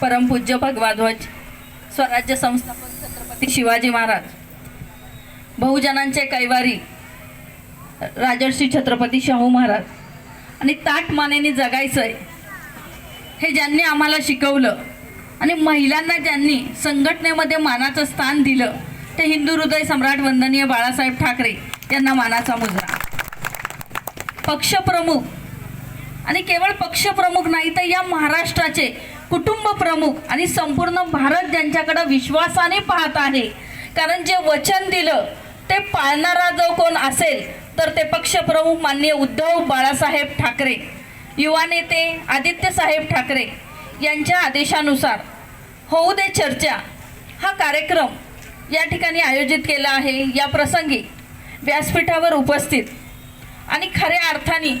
परमपूज्य भगवाध्वज स्वराज्य संस्थापक छत्रपती शिवाजी महाराज बहुजनांचे कैवारी राजर्षी छत्रपती शाहू महाराज आणि ताट मानेने जगायचंय. हे ज्यांनी आम्हाला शिकवलं आणि महिलांना ज्यांनी संघटनेमध्ये मानाचं स्थान दिलं ते हिंदू हृदय सम्राट वंदनीय बाळासाहेब ठाकरे यांना मानाचा मुजरा. पक्षप्रमुख आणि केवळ पक्षप्रमुख नाही तर या महाराष्ट्राचे कुटुंब प्रमुख आणि संपूर्ण भारत ज्यांच्याकडे विश्वासाने पाहत आहे. कारण जे वचन दिलं ते पाळणारा जो कोण असेल तर ते पक्षप्रमुख मान्य उद्धव बाळासाहेब ठाकरे युवा नेते आदित्य साहेब ठाकरे यांच्या आदेशानुसार होऊ दे चर्चा. हा कार्यक्रम या ठिकाणी आयोजित केला आहे. या प्रसंगी व्यासपीठावर उपस्थित आणि खऱ्या अर्थाने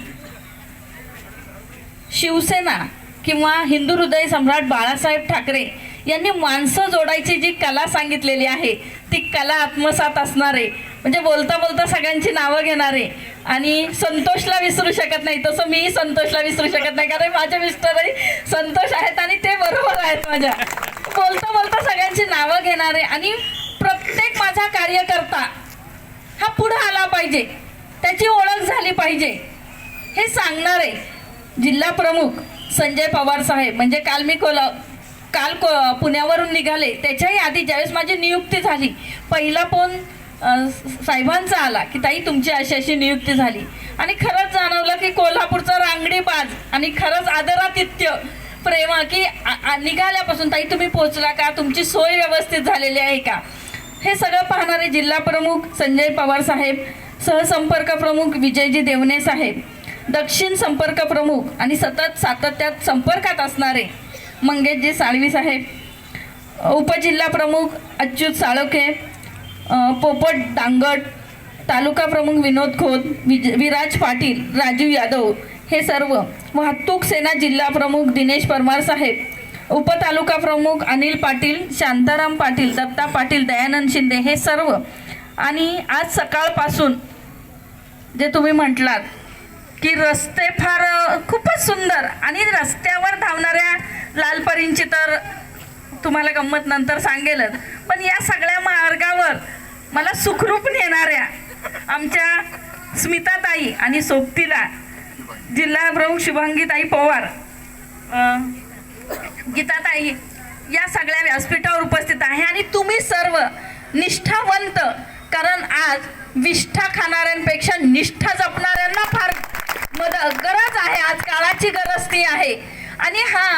शिवसेना किंवा हिंदू हृदय सम्राट बाळासाहेब ठाकरे यांनी माणसं जोडायची जी कला सांगितलेली आहे ती कला आत्मसात असणारे म्हणजे बोलता बोलता सगळ्यांची नावं घेणारे आणि संतोषला विसरू शकत नाही. तसं मी संतोषला विसरू शकत नाही कारण माझ्या मिस्टरही संतोष आहेत आणि ते बरोबर आहेत माझ्या. बोलता बोलता सगळ्यांची नावं घेणारे आणि प्रत्येक माझा कार्यकर्ता हा पुढं आला पाहिजे त्याची ओळख झाली पाहिजे हे सांगणारे जिल्हा प्रमुख संजय पवार साहेब म्हणजे काल मी कोला काल को पुण्यावरून निघाले त्याच्याही आधी ज्यावेळेस माझी नियुक्ती झाली पहिला फोन साहेबांचा आला की ताई तुमची अशी अशी नियुक्ती झाली. आणि खरंच जाणवलं की कोल्हापूरचा रांगडी बाज आणि खरंच आदरातिथ्य प्रेम की निघाल्यापासून ताई तुम्ही पोहोचला का? तुमची सोय व्यवस्थित झालेली आहे का? हे सगळं पाहणारे जिल्हा प्रमुख संजय पवार साहेब सहसंपर्क प्रमुख विजयजी देवणे साहेब दक्षिण संपर्क प्रमुख आणि सतत सातत्यात संपर्कात असणारे मंगेशजी साळवी साहेब उपजिल्हा प्रमुख अच्युत साळोखे पोपट दांगट तालुका प्रमुख विनोद खोत विज विराज पाटील राजू यादव हे सर्व वाहतूक सेना जिल्हा प्रमुख दिनेश परमार साहेब उपतालुका प्रमुख अनिल पाटील शांताराम पाटील दत्ता पाटील दयानंद शिंदे हे सर्व. आणि आज सकाळपासून जे तुम्ही म्हटलात की रस्ते फार खूपच सुंदर. आणि रस्त्यावर धावणाऱ्या लालपरींची तर तुम्हाला गंमत नंतर सांगेलच. पण या सगळ्या मार्गावर मला सुखरूप नेणाऱ्या आमच्या स्मिताताई आणि सोबतीला जिल्हा प्रमुख शुभांगीताई पवार गीताताई या सगळ्या व्यासपीठावर उपस्थित आहे. आणि तुम्ही सर्व निष्ठावंत कारण आज विष्ठा खाणाऱ्यांपेक्षा निष्ठा जपणाऱ्यांना फार मद गरज आहे आज काळाची गरज ती आहे. आणि हा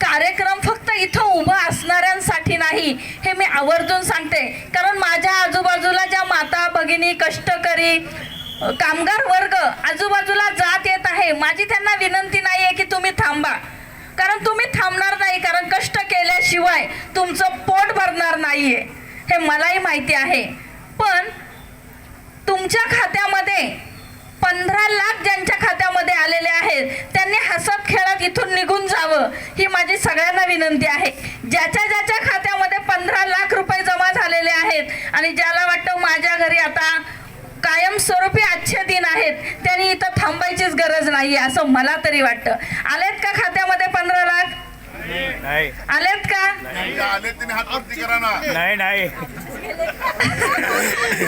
कार्यक्रम फक्त इथं उभा असणाऱ्यांसाठी नाही हे मी आवर्जून सांगते. कारण माझ्या आजूबाजूला ज्या माता भगिनी कष्टकरी कामगार वर्ग आजूबाजूला जात येत आहे माझी त्यांना विनंती नाही आहे की तुम्ही थांबा. कारण तुम्ही थांबणार नाही कारण कष्ट केल्याशिवाय तुमचं पोट भरणार नाहीये. हे मलाही माहिती आहे. पण तुमच्या खात्यामध्ये पंधरा लाख ज्यांच्या खात्यामध्ये आलेले आहेत त्यांनी हसत खेळत इथून निघून जावं ही माझी सगळ्यांना विनंती आहे. ज्याच्या ज्याच्या खात्यामध्ये पंधरा लाख रुपये जमा झालेले आहेत आणि ज्याला वाटतं माझ्या घरी आता कायमस्वरूपी आजचे दिन आहेत त्यांनी इथं थांबायचीच गरज नाही असं मला तरी वाटतं. आलेत का खात्यामध्ये पंधरा लाख? नाही. आलेत का? आले तिने हात वरती करा ना. नाही नाही.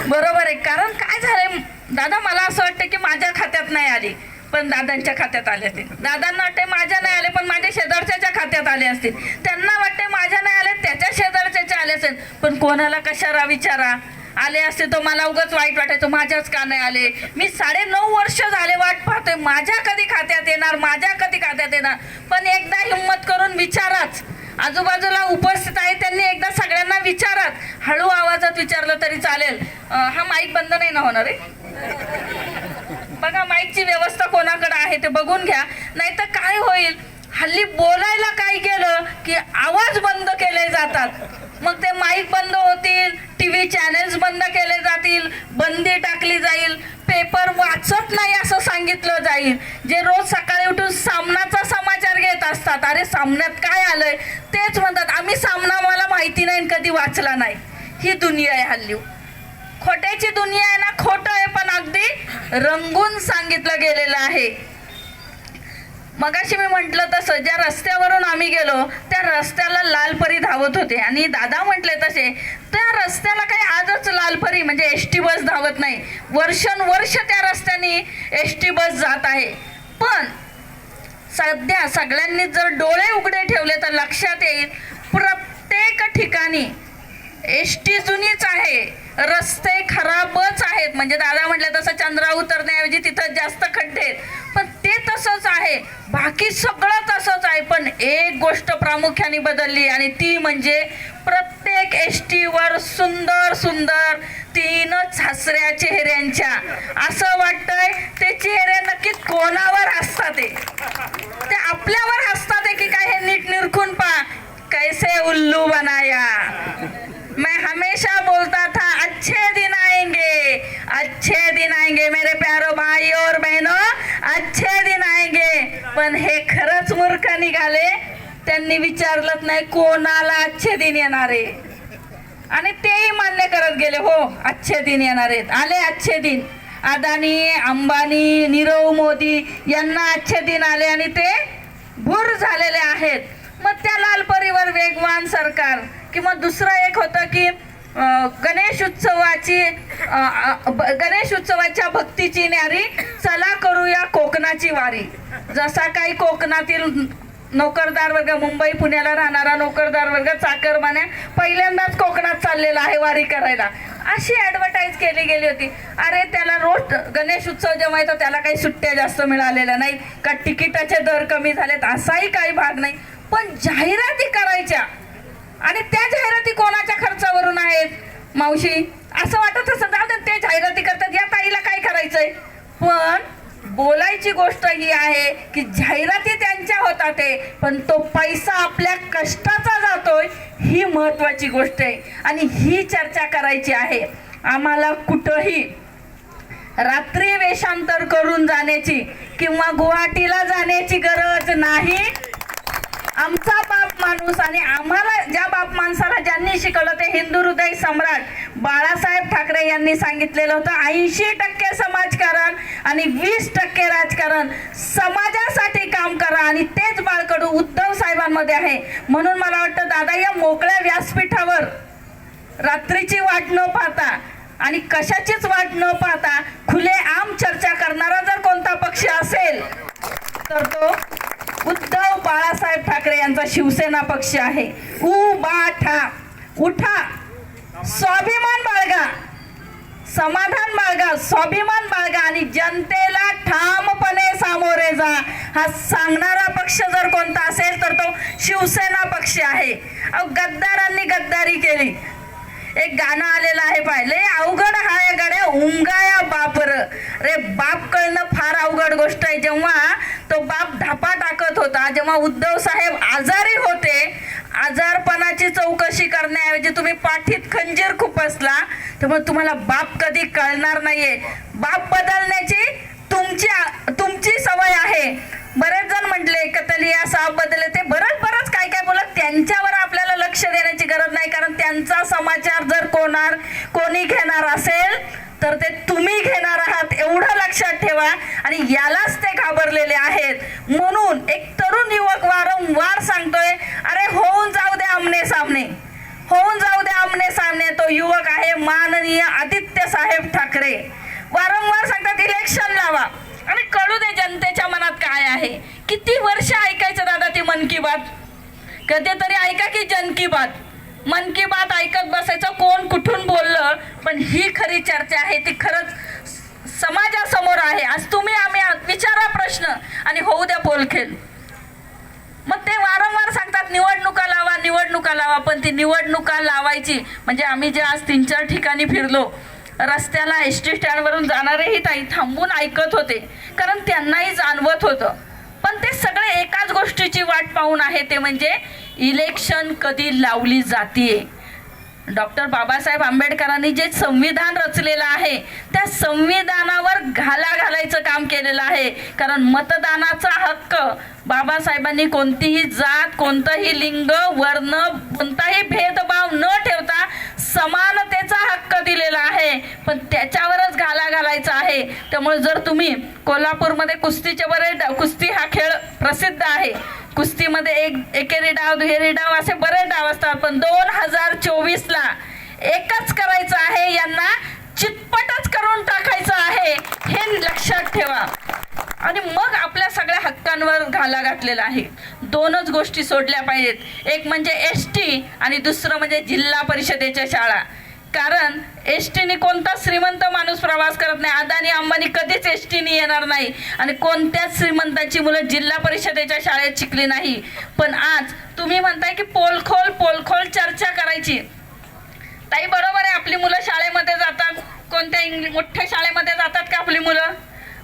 बरोबर आहे कारण काय झालंय? दादा मला असं वाटतं की माझ्या खात्यात नाही आली पण दादांच्या खात्यात आले असतील. दादांना वाटते माझ्या नाही आले पण माझ्या शेजारच्याच्या खात्यात आले असतील. त्यांना वाटते माझ्या नाही आले त्याच्या शेजारच्याच्या आले असेल. पण कोणाला कशाला विचारा? आले असते तर मला उगाच वाईट वाटायचं माझ्याच का नाही आले? मी साडे नऊ वर्ष झाले वाट पाहतोय माझ्या कधी खात्यात येणार माझ्या कधी खात्यात येणार? पण एकदा हिंमत करून विचाराच. आजूबाजूला उपस्थित आहे त्यांनी एकदा सगळ्यांना विचारात. हळू आवाजात विचारलं तरी चालेल. हा माईक बंद नाही ना होणार आहे बघा माईकची व्यवस्था कोणाकडे आहे ते बघून घ्या. नाहीतर काय होईल? हल्ली बोलायला काय केलं की आवाज बंद केले जातात. मग ते माईक बंद होतील टी व्ही चॅनेल्स बंद केले जातील बंदी टाकली जाईल पेपर वाचत नाही असं सांगितलं जाईल. जे रोज सकाळी उठून सामनाचा समाचार घेत असतात अरे सामन्यात काय आलंय? तेच म्हणतात आम्ही सामना मला माहिती नाही आणि कधी वाचला नाही. ही दुनिया आहे हल्ली. खोट्याची दुनिया आहे ना खोटं आहे पण अगदी रंगून सांगितलं गेलेलं आहे. मगाशी मी म्हटलं तसं ज्या रस्त्यावरून आम्ही गेलो त्या रस्त्याला लालपरी धावत होते. आणि दादा म्हटले तसे त्या रस्त्याला काही आजच लालपरी म्हणजे एस टी बस धावत नाही. वर्षानुवर्ष त्या रस्त्याने एस टी बस जात आहे. पण सध्या सगळ्यांनी जर डोळे उघडे ठेवले तर लक्षात येईल प्रत्येक ठिकाणी एस टी जुनीच आहे. रस्ते खराबच आहेत. म्हणजे दादा म्हटलं तसं चंद्रा उतरण्याऐवजी तिथं जास्त खड्डे आहेत. पण ते तसंच आहे. बाकी सगळं तसंच आहे. पण एक गोष्ट प्रामुख्याने बदलली आणि ती म्हणजे प्रत्येक एस टीवर सुंदर सुंदर तीनच सासऱ्या चेहऱ्यांच्या. असं वाटतंय ते चेहरे नक्की कोणावर हसतात ते आपल्यावर हसतात की काय हे नीट निरखून पा कैसे उल्लू बनाया? मैं हमेशा बोलता था अच्छे दिन आएंगे अच्छे दिन आएंगे मेरे प्यारो भाई और बहनों अच्छे दिन आएंगे। पण हे खरंच मूर्ख निघाले त्यांनी विचारलंच नाही कोणाला अच्छे दिन येणार आहे? आणि तेही मान्य करत गेले हो अच्छे दिन येणार आहेत. आले अच्छे दिन. अदानी अंबानी नीरव मोदी यांना अच्छे दिन आले आणि ते भूर झालेले आहेत. मग त्या लाल परिवार वेगवान सरकार किंवा दुसरं एक होतं की गणेश उत्सवाची गणेश उत्सवाच्या भक्तीची न्यारी चला करूया कोकणाची वारी. जसा काही कोकणातील नोकरदार वर्ग मुंबई पुण्याला राहणारा नोकरदार वर्ग चाकरमान्या पहिल्यांदाच कोकणात चाललेला आहे वारी करायला. अशी ॲडव्हर्टाईज केली गेली होती. अरे त्याला रोज गणेश उत्सव जेव्हा येतो त्याला काही सुट्ट्या जास्त मिळालेल्या नाही का तिकिटाचे दर कमी झालेत असाही काही भाग नाही. पण जाहिराती करायच्या. आणि त्या जाहिराती कोणाच्या खर्चावरून आहेत? मावशी असं वाटत असं जाऊ ते जाहिराती करतात या ताईला काय करायचंय? पण बोलायची गोष्ट ही आहे की जाहिराती त्यांच्या होतात ते पण तो पैसा आपल्या कष्टाचा जातोय ही महत्वाची गोष्ट आहे. आणि ही चर्चा करायची आहे. आम्हाला कुठंही रात्री वेषांतर करून जाण्याची किंवा गुवाहाटीला जाण्याची गरज नाही. आमचा बाप माणूस आणि आम्हाला ज्या बाप माणसाला ज्यांनी शिकवलं ते हिंदू हृदय सम्राट बाळासाहेब ठाकरे यांनी सांगितलेलं होतं. ऐंशी टक्के समाजकारण आणि वीस टक्के राजकारण समाजासाठी काम करा आणि तेच बाळकडू उद्धव साहेबांमध्ये आहे. म्हणून मला वाटतं दादा या मोकळ्या व्यासपीठावर रात्रीची वाट न पाहता आणि कशाचीच वाट न पाहता खुले आम चर्चा करणारा जर कोणता पक्ष असेल तर तो उद्धव बाळासाहेब ठाकरे यांचा शिवसेना पक्ष आहे. उ बा ठा उठा. स्वाभिमान बाळगा. समाधान बाळगा. स्वाभिमान बाळगा आणि जनतेला ठामपणे सामोरे जा. हा सांगणारा पक्ष जर कोणता असेल तर तो शिवसेना पक्ष आहे. अहो गद्दारांनी गद्दारी केली. एक गाणं आलेलं आहे पाहिले अवघड हाय गड्या. उमगाया बापर. रे बाप कळणं फार अवघड गोष्ट आहे. जेव्हा तो बाप धापा टाकत होता जेव्हा उद्धव साहेब आजारी होते आजारपणाची चौकशी करण्याऐवजी तुम्ही पाठीत खंजीर खुपसला त्यामुळे तुम्हाला बाप कधी कळणार नाहीये. बाप बदलण्याची तुमची तुमची सवय आहे बरेच जण म्हटले कतलिया साप बदलले ते बरंच बरंच काय काय बोलत त्यांच्यावर आपल्याला लक्ष देण्याची गरज नाही कारण त्यांचा समाचार जर कोणार कोणी घेणार असेल तर ते तुम्ही घेणार आहात एवढं लक्षात ठेवा. आणि यालाच ते घाबरलेले आहेत. म्हणून एक तरुण युवक वारंवार सांगतोय अरे होऊन जाऊ दे आमने सामने. होऊन जाऊ दे आमने सामने तो युवक आहे माननीय आदित्य साहेब ठाकरे. वारंवार सांगतात इलेक्शन लावा. आणि कळू दे जनतेच्या मनात काय आहे. किती वर्ष ऐकायचं दादा ती मन की बात? कधीतरी ऐका की जन की बात? मन की बात ऐकत बसायचं कोण कुठून बोललं? पण ही खरी चर्चा आहे ती खरंच स- समाजासमोर आहे. आज तुम्ही आम्ही विचारा प्रश्न आणि होऊ द्या बोलखेल मग ते वारंवार सांगतात निवडणुका लावा निवडणुका लावा. पण ती निवडणुका लावायची म्हणजे आम्ही जे आज तीन चार ठिकाणी फिरलो रस्त्याला एस टी स्टँडवरून जाणारेही ताई थांबून ऐकत होते. कारण त्यांनाही जाणवत होतं. ते सगळे एकाच गोष्टीची वाट पाहून आहे ते म्हणजे इलेक्शन कधी लावली जाते डॉक्टर बाबासाहेब आंबेडकरांनी जे संविधान रचलेलं आहे त्या संविधानावर घाला घालायचं काम केलेलं आहे. कारण मतदानाचा हक्क बाबासाहेबांनी कोणतीही जात कोणतंही लिंग वर्ण कोणताही भेदभाव न ठेवता समानतेचा हक्क दिलेला आहे. पण त्याच्यावरच घाला घालायचा आहे. त्यामुळे जर तुम्ही कोल्हापूरमध्ये कुस्तीचे बरे कुस्ती हा खेळ प्रसिद्ध आहे. कुस्तीमध्ये एक एकेरी डाव दुहेरी डाव असे बरेच डाव असतात. पण दोन हजार चोवीसला एकच करायचं आहे. यांना चितपटच करून टाकायचं आहे. हे लक्षात ठेवा. आणि मग आपल्या सगळ्या हक्कांवर घाला घातलेला आहे. दोनच गोष्टी सोडल्या पाहिजेत. एक म्हणजे एस टी आणि दुसरं म्हणजे जिल्हा परिषदेच्या शाळा. कारण एस टीने कोणता श्रीमंत माणूस प्रवास करत नाही. अदानी अंबानी कधीच एस टीने येणार नाही. आणि कोणत्याच श्रीमंताची मुलं जिल्हा परिषदेच्या शाळेत शिकली नाही. पण आज तुम्ही म्हणताय की पोलखोल पोलखोल चर्चा करायची. ताई बरोबर आहे. आपली मुलं शाळेमध्ये जातात. कोणत्या इंग्लिश मोठ्या शाळेमध्ये जातात का आपली मुलं?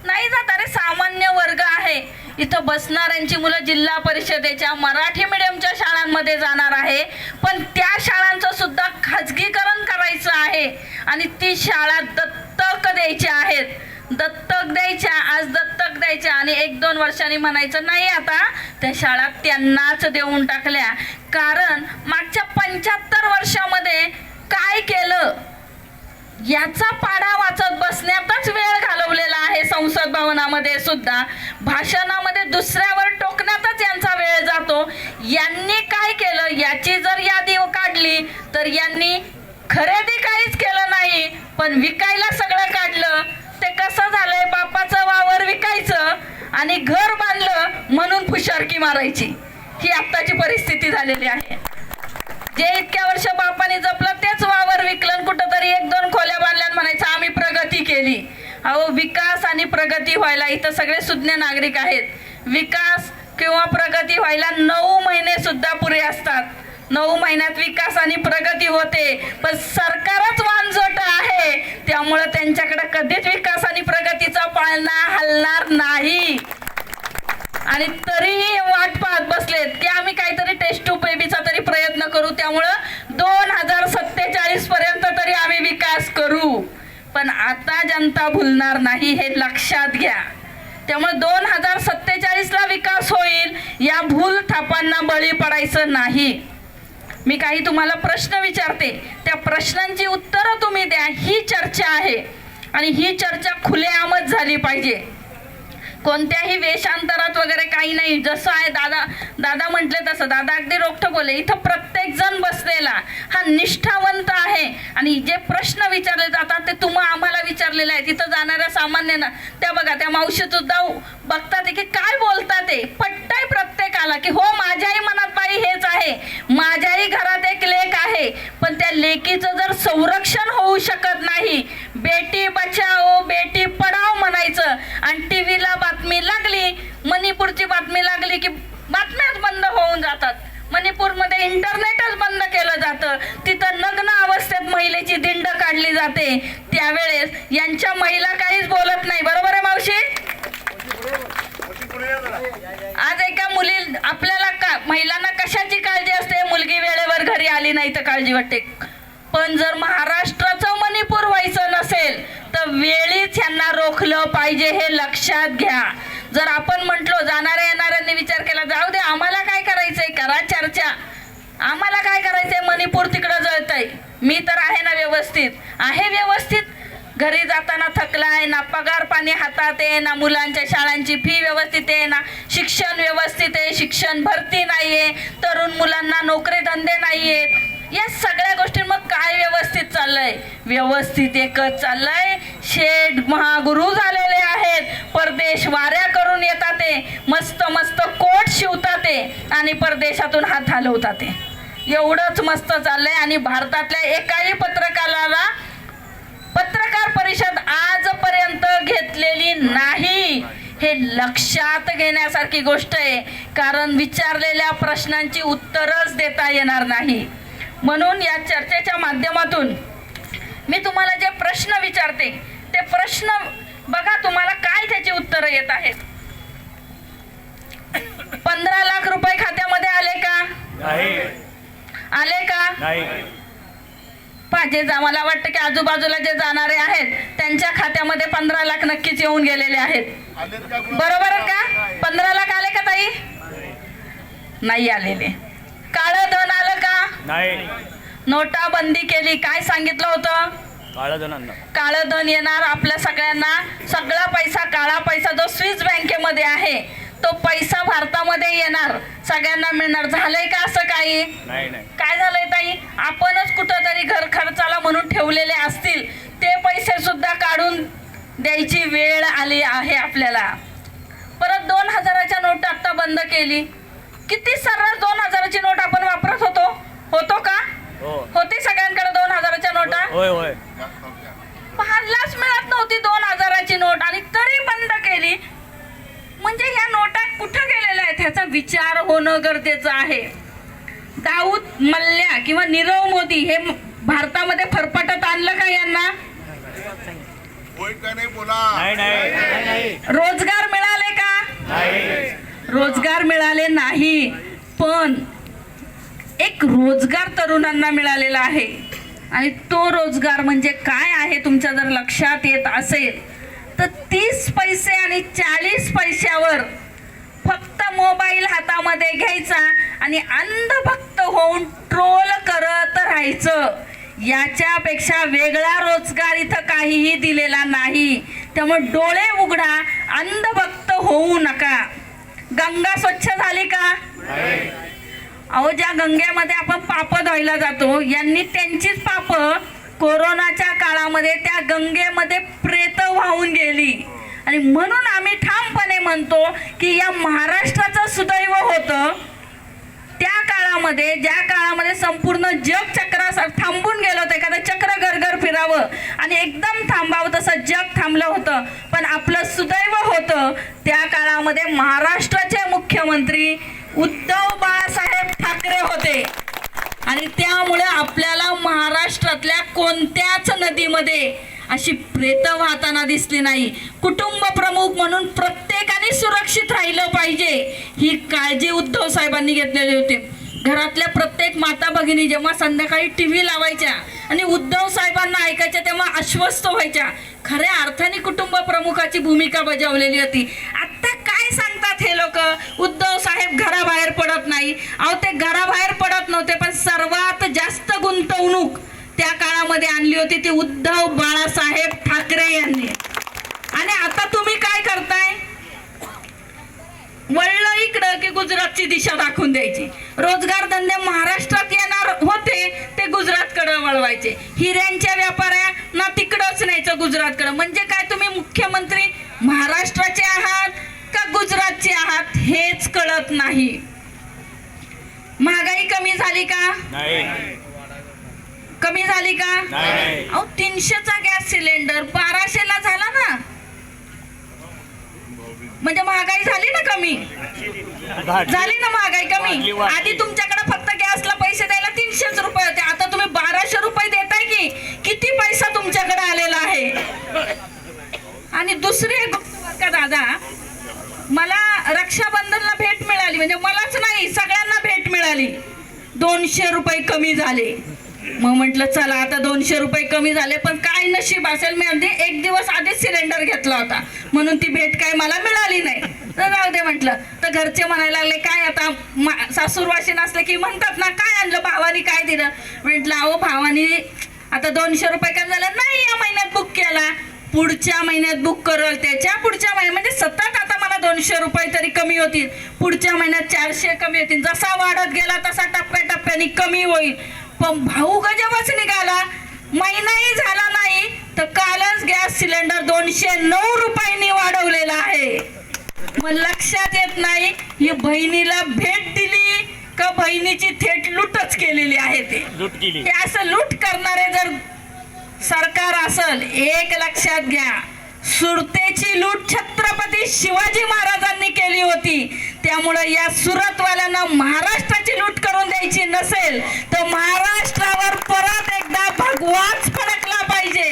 नाही जात. अरे सामान्य वर्ग आहे. इथं बसणाऱ्यांची मुलं जिल्हा परिषदेच्या मराठी मीडियमच्या शाळांमध्ये जाणार आहे. पण त्या शाळांचं सुद्धा खाजगीकरण करायचं आहे. आणि ती शाळा दत्तक द्यायच्या आहेत. दत्तक द्यायच्या आज दत्तक द्यायच्या. आणि एक दोन वर्षांनी म्हणायचं नाही आता त्या शाळा त्यांनाच देऊन टाकल्या. कारण मागच्या पंच्याहत्तर वर्षामध्ये काय केलं? याचा पाढा वाचत बसण्यातच वेळ घालवलेला आहे संसद भवनामध्ये सुद्धा. भाषणामध्ये दुसऱ्यावर टोकण्यातच यांचा वेळ जातो. यांनी काय केलं? याची जर यादी काढली तर यांनी खरेदी काहीच केलं नाही पण विकायला सगळं काढलं. ते कसं झालंय? बापाचं वावर विकायचं आणि घर बांधलं म्हणून फुशारकी मारायची. ही आत्ताची परिस्थिती झालेली आहे. जे इतक्या वर्ष बापाने जपलं तेच वावर विकलं कुठं तरी एक दोन खोल्या बांधल्या म्हणायचं आम्ही प्रगती केली. अहो विकास आणि प्रगती व्हायला इथं सगळे सुज्ञ नागरिक आहेत. विकास किंवा प्रगती व्हायला नऊ महिने सुद्धा पुरे असतात. नऊ महिन्यात विकास आणि प्रगती होते पण सरकारच वांजोट आहे. त्यामुळं त्यांच्याकडे कधीच विकास आणि प्रगतीचा पाळणा हलणार नाही. आणि तरीही वाट पाहत बसलेत की आम्ही काहीतरी टेस्ट टू बेबीचा करू त्यामुळं दोन हजार सत्तेचाळीस पर्यंत तरी आम्ही विकास करू. पण आता जनता भुलणार नाही हे लक्षात घ्या. त्यामुळे दोन हजार सत्तेचाळीसला विकास होईल या भूल थापांना बळी पडायचं नाही. मी काही तुम्हाला प्रश्न विचारते त्या प्रश्नांची उत्तरं तुम्ही द्या. ही चर्चा आहे आणि ही चर्चा खुलेआमच झाली पाहिजे. कोणत्याही वेशांतरात वगैरे काही नाही. जसं आहे दादा दादा म्हटले तसं. दादा अगदी रोखठोक बोले इथं प्रत्येक जण बसलेला. हा निष्ठावंत आहे. आणि जे प्रश्न विचारले जातात ते तुम्हा आम्हाला विचारलेले आहेत. तिथं जाणाऱ्या सामान्यांना. त्या बघा त्या मावशी सुद्धा बघतात की काय बोलतात ते. पट्टाय प्रत्येकाला की हो माझ्याही मनात आहे. माझ्याही घरात एक लेख आहे पण त्या लेकीचं जर संरक्षण होऊ शकत नाही बेटी बचाओ बेटी पडाव म्हणायचं. आणि टी व्हीला बातमी लागली मणिपूरची बातमी लागली की बातम्याच बंद होऊन जातात. मणिपूरमध्ये इंटरनेटच बंद केलं जातं. तिथं नग्न अवस्थेत महिलेची दिंड काढली जाते. त्यावेळेस यांच्या महिला काहीच बोलत नाही. बरोबर आहे मावशी? आज एका मुली आपल्याला का महिलांना कशाची काळजी असते? मुलगी वेळेवर घरी आली नाही तर काळजी वाटते. पण जर महाराष्ट्राचं मणिपूर व्हायचं नसेल तर वेळीच यांना रोखलं पाहिजे हे लक्षात घ्या. जर आपण म्हटलो जाणाऱ्या येणाऱ्यांनी विचार केला जाऊ दे आम्हाला काय करायचंय? करा चर्चा. आम्हाला काय करायचंय? मणिपूर तिकडं जळतंय. मी तर आहे ना व्यवस्थित. आहे व्यवस्थित? घरी जाताना थकलाय ना पगार पाणी हातात आहे ना मुलांच्या शाळांची फी व्यवस्थित आहे ना शिक्षण व्यवस्थित आहे शिक्षण भरती नाही आहे तरुण मुलांना नोकरी धंदे आहेत या सगळ्या गोष्टी मग काय व्यवस्थित चाललंय? व्यवस्थित एकच चाललंय शेठ महागुरु झालेले आहेत. परदेश वाऱ्या करून येतात ते मस्त मस्त कोट शिवतात ते आणि परदेशातून हात हलवतात ते एवढंच मस्त चाललंय आणि भारतातल्या एकाही पत्रकाराला पत्रकार परिषद आजपर्यंत घेतलेली नाही. हे लक्षात घेण्यासारखी गोष्ट आहे. कारण विचारलेल्या प्रश्नांची उत्तरच देता येणार नाही. म्हणून या चर्चेच्या माध्यमातून मी तुम्हाला जे प्रश्न विचारते ते प्रश्न बघा तुम्हाला काय त्याची उत्तरं येत आहेत. पंधरा लाख रुपये खात्यामध्ये आले का? नाही. आले का? नाही. पाहिजे जा मला वाटतं की आजूबाजूला जे जाणारे आहेत त्यांच्या खात्यामध्ये पंधरा लाख नक्कीच येऊन गेलेले आहेत. बरोबर आहे का? पंधरा लाख आले का ताई? नाही आलेले. काळं धन आलं का? नाही. नोटाबंदी केली. काय सांगितलं होतं? काळं धन येणार आपल्या सगळ्यांना. सगळा पैसा काळा पैसा जो स्विस बँकेमध्ये आहे. तो पैसा भारतामध्ये येणार. सगळ्यांना मिळणार. झालंय का असं काही? नाही नाही. काय झालंय ताई? आपणच कुठंतरी घर खर्चाला म्हणून ठेवलेले असतील. ते पैसे सुद्धा काढून द्यायची वेळ आली आहे आपल्याला. परत दोन हजाराच्या नोट आता बंद केली. किती सर्रास दोन हजाराची नोट आपण वापरत होतो होतो का हो होती सगळ्यांकडे दोन हजाराच्या नोटा होय होय पाहायलाच मिळत नव्हती दोन हजाराची नोट आणि तरी बंद केली म्हणजे ह्या नोटा कुठं ह्याचा विचार होणं गरजेचं आहे. दाऊद मल्ल्या किंवा नीरव मोदी हे म- भारतामध्ये फरफटत आणलं का यांना? होय का नाही बोला? नाही नाही. रोजगार मिळाले का? नाही. रोजगार मिळाले नाही पण एक रोजगार तरुणांना मिळालेला आहे. आणि तो रोजगार म्हणजे काय आहे तुमच्या जर लक्षात येत असेल तर तीस पैसे आणि चाळीस पैशावर मोबाईल हातामध्ये घ्यायचा आणि अंधभक्त होऊन ट्रोल करत राहायचं. याच्यापेक्षा वेगळा रोजगार इथं काहीही दिलेला नाही. त्यामुळे डोळे उघडा अंधभक्त होऊ नका. गंगा स्वच्छ झाली का? अहो ज्या गंगेमध्ये आपण पाप धुवायला जातो यांनी त्यांचीच पाप कोरोनाच्या काळामध्ये त्या गंगेमध्ये प्रेत वाहून गेली. आणि म्हणून आम्ही ठामपणे म्हणतो की या महाराष्ट्राचं सुदैव होतं त्या काळामध्ये ज्या काळामध्ये संपूर्ण जग चक्रासार थांबून गेलं होतं एखादं चक्र गरगर फिरावं आणि एकदम थांबावं तसं जग थांबलं होतं. पण आपलं सुदैव होतं त्या काळामध्ये महाराष्ट्राचे मुख्यमंत्री उद्धव बाळासाहेब ठाकरे होते. आणि त्यामुळे आपल्याला महाराष्ट्रातल्या कोणत्याच नदीमध्ये अशी प्रेत वाहताना दिसली नाही. कुटुंब प्रमुख म्हणून प्रत्येकाने सुरक्षित राहिलं पाहिजे. ही काळजी उद्धव साहेबांनी घेतलेली होती. घरातल्या प्रत्येक माता भगिनी जेव्हा संध्याकाळी टी व्ही लावायच्या आणि उद्धव साहेबांना ऐकायच्या तेव्हा अस्वस्थ व्हायच्या. खऱ्या अर्थाने कुटुंब प्रमुखाची भूमिका बजावलेली होती. आत्ता काय सांगतात हे लोक? उद्धव साहेब घराबाहेर पडत नाही. अहो ते घराबाहेर पडत नव्हते पण सर्वात जास्त गुंतवणूक त्या काळामध्ये आणली होती ती उद्धव बाळासाहेब ठाकरे यांनी. आणि आता तुम्ही काय करताय? वळलं इकडं की गुजरातची दिशा दाखवून द्यायची. रोजगार धंदे महाराष्ट्रात येणार होते ते गुजरातकडे वळवायचे. हिऱ्यांच्या व्यापाऱ्यांना तिकडंच न्यायचं गुजरातकडं. म्हणजे काय तुम्ही मुख्यमंत्री महाराष्ट्राचे आहात का गुजरातचे आहात हेच कळत नाही. महागाई कमी झाली का? नाही. कमी झाली का? अहो तीनशेचा गॅस सिलेंडर बाराशेला झाला ना. म्हणजे महागाई झाली ना कमी? झाली ना महागाई कमी. आधी तुमच्याकडे फक्त गॅसला पैसे द्यायला तीनशेच रुपये होते. आता तुम्ही बाराशे रुपये देताय की? किती पैसा तुमच्याकडे आलेला आहे? आणि दुसरी का दादा. मला रक्षाबंधनला भेट मिळाली. म्हणजे मलाच नाही सगळ्यांना भेट मिळाली. दोनशे रुपये कमी झाले. मग म्हटलं चला आता दोनशे रुपये कमी झाले पण काय नशीब असेल? मी अगदी एक दिवस आधीच सिलेंडर घेतला होता. म्हणून ती भेट काय मला मिळाली नाही. तर जाऊ दे म्हटलं. तर घरचे म्हणायला लागले काय आता सासूरवाशी नसले की म्हणतात ना काय आणलं भावानी काय दिलं? म्हटलं अहो भावानी आता दोनशे रुपये कमी झालं नाही या महिन्यात बुक केला. पुढच्या महिन्यात बुक करल त्याच्या पुढच्या महिन्यात म्हणजे सतत आता मला दोनशे रुपये तरी कमी होतील. पुढच्या महिन्यात चारशे कमी होतील. जसा वाढत गेला तसा टप्प्याटप्प्याने कमी होईल. पण भाऊ गजबच निघाला. महिनाही झाला नाही तर कालच गॅस सिलेंडर दोनशे नऊ रुपयांनी वाढवलेला आहे. मग लक्षात येत नाही ही बहिणीला भेट दिली का बहिणीची थेट लूटच केलेली आहे ते? असं लूट करणारे जर सरकार असल एक लक्षात घ्या. सुरतेची लूट छत्रपती शिवाजी महाराजांनी केली होती. त्यामुळं या सुरतवाल्यांना महाराष्ट्राची लूट करून द्यायची नसेल तर महाराष्ट्रावर परत एकदा भगवाच फडकला पाहिजे.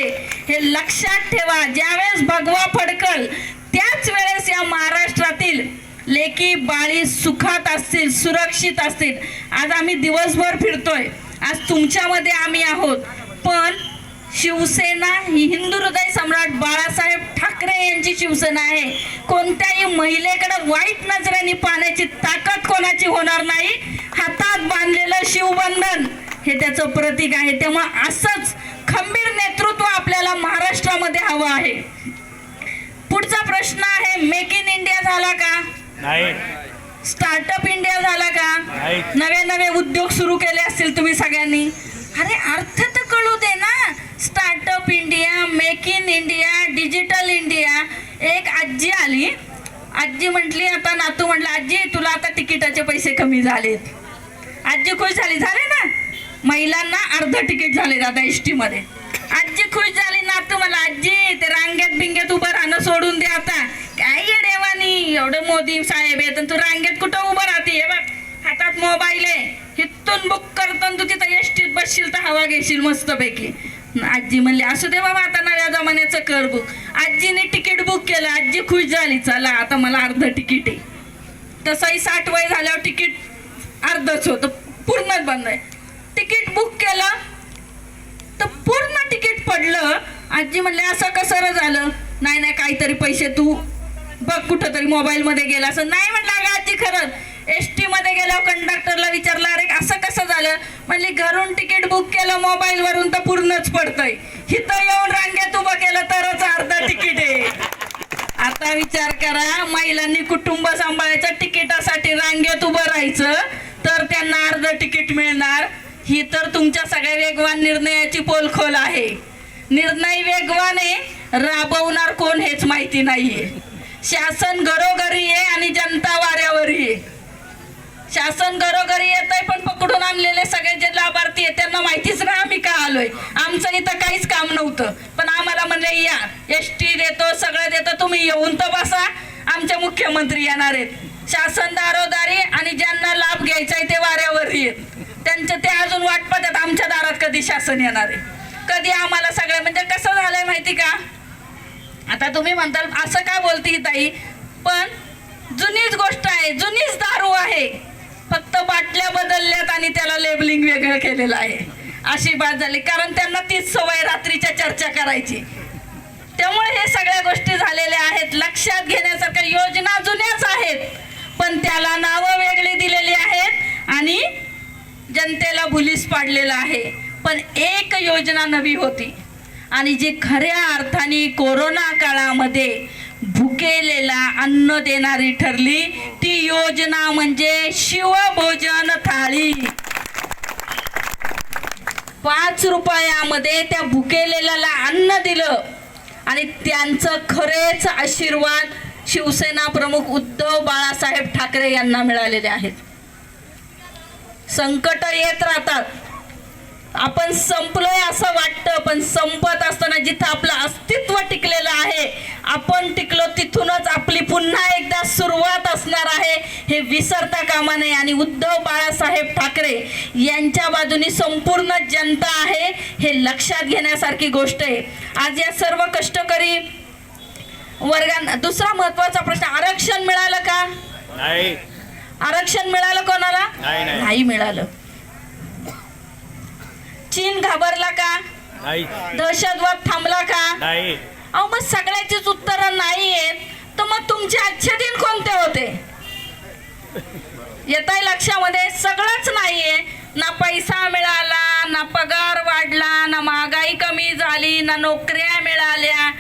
हे लक्षात ठेवा ज्यावेळेस भगवा फडकल त्याच वेळेस या महाराष्ट्रातील लेकी बाळी सुखात असतील सुरक्षित असतील. आज आम्ही दिवसभर फिरतोय. आज तुमच्यामध्ये आम्ही आहोत. पण शिवसेना ही हिंदू हृदय सम्राट बाळासाहेब ठाकरे यांची शिवसेना आहे. कोणत्याही महिलेकडे वाईट नजरेने पाहण्याची ताकद कोणाची होणार नाही. हातात बांधलेलं शिवबंधन हे त्याचं प्रतीक आहे. त्यामुळे असंच खंबीर नेतृत्व आपल्याला महाराष्ट्रामध्ये हवं आहे. पुढचा प्रश्न आहे मेक इन इंडिया झाला का? नाही. स्टार्टअप इंडिया झाला का? नवे नवे उद्योग सुरू केले असतील तुम्ही सगळ्यांनी. अरे अर्थ तर कळू दे ना. Startup India make in India digital India. एक आजी आली. आजी म्हटली आता नातू म्हटलं आजी तुला आता तिकिटाचे पैसे कमी झालेत. आजी खुश झाली. झाले ना? महिलांना अर्ध तिकीट झाले दादा एस टी मध्ये आजी खुश झाली. नातू मला आजी ते रांगेत बिंगेत उभं राहणं सोडून दे आता. काय येडेवानी एवढं मोदी साहेब आहेत तू रांगेत कुठं उभं राहते? हे बघ हातात मोबाईल आहे. हिथून बुक करतो आणि तू तिथं एसटीत बसशील तर हवा घेशील मस्तपैकी. आजी म्हणली असू दे बाबा आता नव्या जमान्याचं कर बुक आजीने तिकीट बुक केलं आजी खुश झाली चला आता मला अर्ध तिकीट आहे. तसंही साठ वय झाल्यावर तिकीट अर्धच होतं पूर्णच बंद आहे. तिकीट बुक केलं तर पूर्ण तिकीट पडलं. आजी म्हणले असं कसं रे झालं? नाही नाही काहीतरी पैसे तू बघ कुठंतरी मोबाईलमध्ये गेला. असं नाही म्हटलं अगं आजी खरंच. एस टी मध्ये गेल्यावर कंडक्टरला विचारलं अरे असं कसं झालं? म्हणली घरून तिकीट बुक केलं मोबाईल वरून तर पूर्णच पडतंय. इथं येऊन रांगेत उभं केलं तरच अर्धा तिकीट आहे. आता विचार करा महिलांनी कुटुंब सांभाळायचं तिकिटासाठी रांगेत उभं राहायचं तर त्यांना अर्ध तिकीट मिळणार. ही तर तुमच्या सगळ्या वेगवान निर्णयाची पोलखोल आहे. निर्णय वेगवान आहे राबवणार कोण हेच माहिती नाहीये. शासन घरोघरी आहे आणि जनता वाऱ्यावरही आहे. शासन घरोघरी येत आहे पण पकडून आणलेले सगळे जे लाभार्थी आहेत त्यांना माहितीच ना आम्ही का आलोय. आमचं इथं काहीच काम नव्हतं. पण आम्हाला म्हणले या एस टी देतो सगळं देतो तुम्ही येऊन तर बसा. आमचे मुख्यमंत्री येणार आहेत. शासन दारोदारी आणि ज्यांना लाभ घ्यायचा आहे ते वाऱ्यावर येत त्यांचं ते अजून वाट पाहतात आमच्या दारात कधी शासन येणार आहे? कधी आम्हाला सगळं म्हणजे कसं झालंय माहिती का? आता तुम्ही म्हणताल असं का बोलती ताई? पण जुनीच गोष्ट आहे जुनीच दारू आहे फक्त बाटल्या बदलल्यात आणि त्याला लेबलिंग वेगळं केलेलं आहे. अशी बात झाली. कारण त्यांना तीच सवय रात्रीच्या चर्चा करायची. त्यामुळे हे सगळ्या गोष्टी झालेल्या आहेत. लक्षात घेण्यासारख्या योजना जुन्याच आहेत. पण त्याला नावं वेगळी दिलेली आहेत आणि जनतेला भुलीस पाडलेलं आहे. पण एक योजना नवी होती. आणि जी खऱ्या अर्थाने कोरोना काळामध्ये भुकेलेला अन्न देणारी ठरली ती योजना म्हणजे शिवभोजन थाळी. पाच रुपयामध्ये त्या भुकेलेल्याला अन्न दिलं. आणि त्यांचं खरेच आशीर्वाद शिवसेना प्रमुख उद्धव बाळासाहेब ठाकरे यांना मिळालेले आहेत. संकट येत राहतात. आपण संपलोय असं वाटतं पण संपत असताना जिथं आपलं अस्तित्व टिकलेलं आहे आपण विसरता कामा नये. आणि उद्धव बाळासाहेब ठाकरे यांच्या बाजूनी संपूर्ण जनता आहे हे लक्षात घेण्यासारखी गोष्ट आहे. आज या सर्व कष्टकरी वर्गांना दुसरा महत्त्वाचा प्रश्न आरक्षण मिळालं का? नाही. आरक्षण मिळालं कोणाला? नाही, मिळालं. चीन घाबरला का? नाही. दहशतवाद थांबला का? नाही. अहो मग सगळ्याचीच उत्तरं नाही आहेत तर मग तुमचे आजचे दिन कोणते होते? येत आहे लक्षामध्ये सगळंच नाहीये. ना पैसा मिळाला ना पगार वाढला ना महागाई कमी झाली ना नोकऱ्या मिळाल्या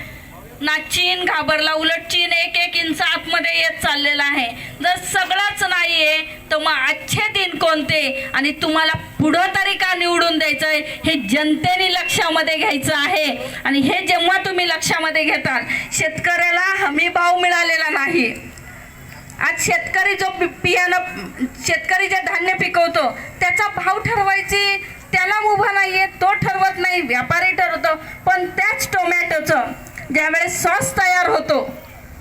ना चीन घाबरला उलट चीन एक एक इंच आतमध्ये येत चाललेला आहे. जर सगळंच नाहीये तर मग आजचे दिन कोणते? आणि तुम्हाला पुढं तरी का निवडून द्यायचंय हे जनतेने लक्षामध्ये घ्यायचं आहे. आणि हे जेव्हा तुम्ही लक्षामध्ये घेताल शेतकऱ्याला हमी भाव मिळालेला नाही. आज शेतकरी जो पि- बियाणं शेतकरी जे धान्य पिकवतो त्याचा भाव ठरवायची त्याला उभा आहे तो ठरवत नाही व्यापारी ठरवतो. पण त्याच टोमॅटोचं ज्यावेळेस सॉस तयार होतो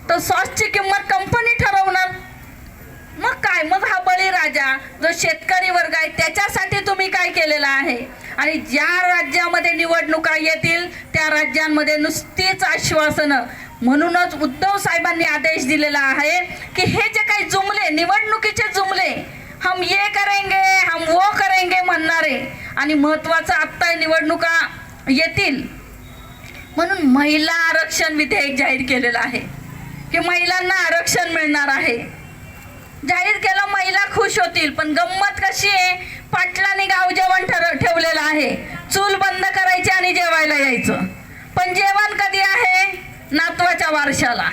तर सॉसची किंमत कंपनी ठरवणार. मग काय? मग हा बळीराजा जो शेतकरी वर्ग आहे त्याच्यासाठी तुम्ही काय केलेलं आहे? आणि ज्या राज्यामध्ये निवडणुका येतील त्या राज्यांमध्ये नुसतीच आश्वासनं म्हणूनच उद्धव साहेबांनी आदेश दिलेला आहे की हे जे काही जुमले निवडणुकीचे जुमले हम ये करेंगे हम वो करेंगे म्हणणारे आणि महत्वाचं आत्ता निवडणुका येतील. म्हणून महिला आरक्षण विधेयक जाहीर केलेलं आहे. की महिलांना आरक्षण मिळणार आहे. जाहीर केलं महिला खुश होतील पण गंमत कशी आहे? पाटलाने गाव जेवण ठर ठेवलेलं आहे. चूल बंद करायची आणि जेवायला यायचं. पण जेवण कधी आहे? नातवाच्या वारशाला.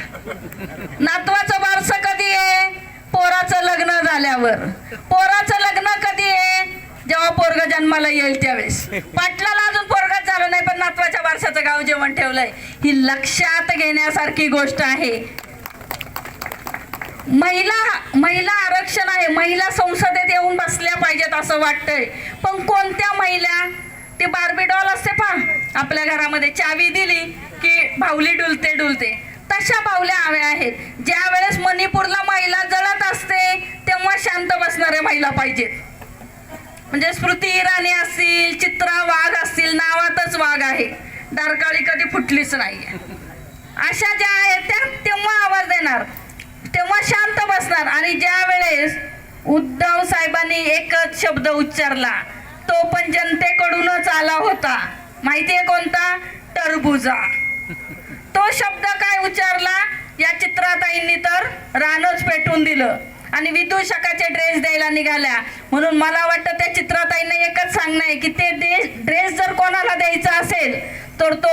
नातवाचं वारस कधी आहे? पोराचं लग्न झाल्यावर. पोराचं लग्न कधी आहे? जेव्हा पोरग जन्माला येईल त्यावेळेस. पाटलाला अजून पोरगच झालं नाही पण नातवाच्या वारशाचं गाव जेवण ठेवलंय. ही लक्षात घेण्यासारखी गोष्ट आहे. महिला महिला आरक्षण आहे. महिला संसदेत येऊन बसल्या पाहिजेत असं वाटतंय. पण कोणत्या महिला? ते बार्बी डॉल असते पा आपल्या घरामध्ये चावी दिली. की भावली डुलते डुलते. तशा बावल्या हव्या आहेत. ज्या वेळेस मणिपूरला महिला जळत असते तेव्हा शांत बसणाऱ्या महिला पाहिजेत. म्हणजे स्मृती इराणी असतील चित्रा वाघ असतील नावातच वाघ आहे. दारकाळी कधी फुटलीच नाही अशा ज्या आहेत त्या तेव्हा आवाज देणार. तेव्हा शांत बसणार. आणि ज्या वेळेस उद्धव साहेबांनी एकच शब्द उच्चारला तो पण जनतेकडूनच आला होता. माहितीये कोणता? टरबुजा. तो शब्द काय उच्चारला? या चित्राताईंनी तर रानच पेटून दिलं. आणि विदूषकाचे ड्रेस द्यायला निघाल्या. म्हणून मला वाटतं त्या चित्राताईंना एकच सांगणं आहे की ते ड्रेस जर कोणाला द्यायचा असेल तर तो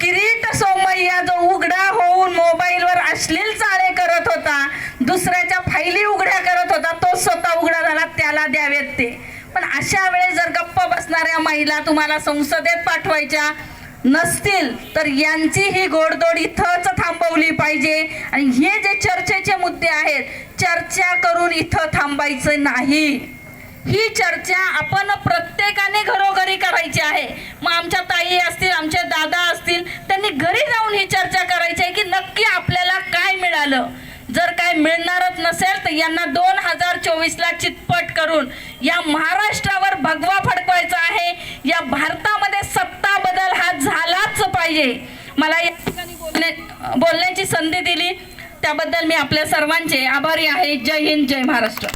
किरीट सोमय्या जो उघडा होऊन मोबाईलवर अश्लील चाळे करत होता दुसऱ्याच्या फाईली उघड्या करत होता तो स्वतः उघडा झाला त्याला द्यावेत ते. पण अशा वेळेस जर गप्प बसणाऱ्या महिला तुम्हाला संसदेत पाठवायच्या नसतील तर यांची ही गोडदोड इथंच थांबवली पाहिजे. आणि हे जे चर्चेचे मुद्दे आहेत चर्चा करून इथं थांबायचं नाही. ही चर्चा आपण प्रत्येकाने घरोघरी करायची आहे. मग आमच्या ताई असतील आमच्या दादा असतील त्यांनी घरी जाऊन ही चर्चा करायची आहे की नक्की आपल्याला काय मिळालं? जर काय मिळणारच नसेल तर यांना दोन हजार चोवीसला चितपट करून या महाराष्ट्रावर भगवा फडकवायचा आहे. या भारतामध्ये सत्ता बदल हा झालाच पाहिजे. मला या ठिकाणी बोलण्या बोलण्याची संधी दिली. त्याबद्दल मी आपल्या सर्वांचे आभारी आहे. जय हिंद जय महाराष्ट्र.